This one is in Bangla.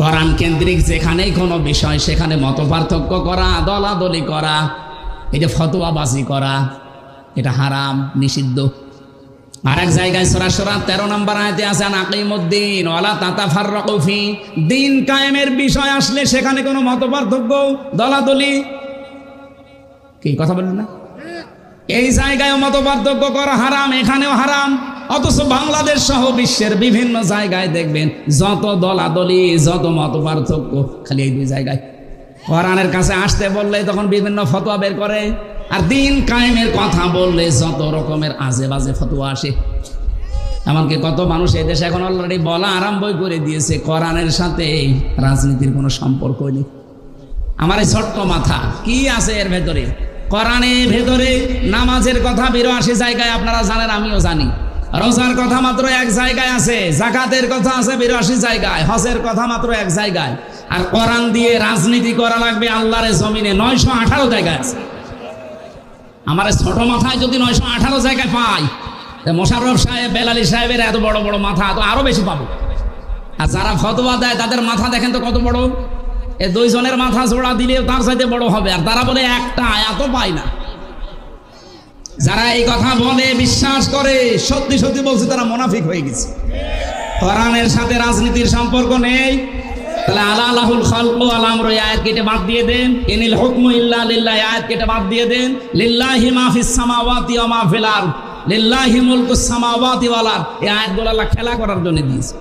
কোরআন কেন্দ্রিক যেখানেই কোনো বিষয়, সেখানে মত পার্থক্য করা, দলাদলি করা, এই যে ফতোয়াবাজি করা, এটা হারাম, নিষিদ্ধ। আর এক জায়গায় সরাসরা তেরো নম্বর আয়তে আছে আকিমুদ্দিন ওয়ালা তাতা ফাররাকুফি দিন কায়েমের বিষয় আসলে সেখানে কোনো মত পার্থক্য দলাদলি। কি, কথা বললেন না? এই জায়গায় মত পার্থক্য করা হারাম, এখানেও হারাম। অথচ বাংলাদেশ সহ বিশ্বের বিভিন্ন জায়গায় দেখবেন, যত দলাদলি, যত মত পার্থক্য খালি এই দুই জায়গায়। কোরআনের কাছে আসতে বললে তখন বিভিন্ন ফতোয়া বের করে, আর দিন কায়েমের কথা বললে যত রকমের আজে বাজে ফতোয়া আসে। এমনকি কত মানুষ এই দেশে এখন অলরেডি বলা আরম্ভই করে দিয়েছে, কোরআনের সাথে রাজনীতির কোনো সম্পর্ক নেই। আমার এই ছোট্ট মাথা, কি আছে এর ভেতরে? কোরআনের ভেতরে নামাজের কথা বিরাশি জায়গায় আপনারা জানেন, আমিও জানি। রোজার কথা মাত্র এক জায়গায় আছে, জাকাতের কথা আছে বিরাশি জায়গায়, হজের কথা মাত্র এক জায়গায়। আর কোরআন দিয়ে রাজনীতি করা লাগবে আল্লাহরের জমিনে, নয়শো আঠারো জায়গায় আছে। আমার ছোট মাথায় যদি নয়শো আঠারো জায়গায় পাই মোশাররফ সাহেব, বেলালি সাহেবের এত বড় বড় মাথা তো আরও বেশি পাবো। আর যারা ফতোয়া দেয়, তাদের মাথা দেখেন তো কত বড়? এ দুইজনের মাথা জোড়া দিলেও তার সাথে বড় হবে, আর তারা বলে একটা এত পায় না। যারা এই কথা বলে, বিশ্বাস করে, সত্যি সত্যি বলছে, তারা মোনাফিক হয়ে গেছে। কোরআনের সাথে রাজনীতির সম্পর্ক নেই। তাহলে আলা আলাহুল খালকু আলামর এই আয়াত কেটে বাদ দিয়ে দেন। ইনিল হুকমু ইল্লা লিল্লাহ আয়াত কেটে বাদ দিয়ে দেন। লিল্লাহি মা ফিস সামাওয়াতি ওয়া মা ফিল আরদ। লিল্লাহি মুলকুস সামাওয়াতি ওয়াল আরদ। এই আয়াতগুলো আল্লাহ খেলা করার জন্য দিয়েছে।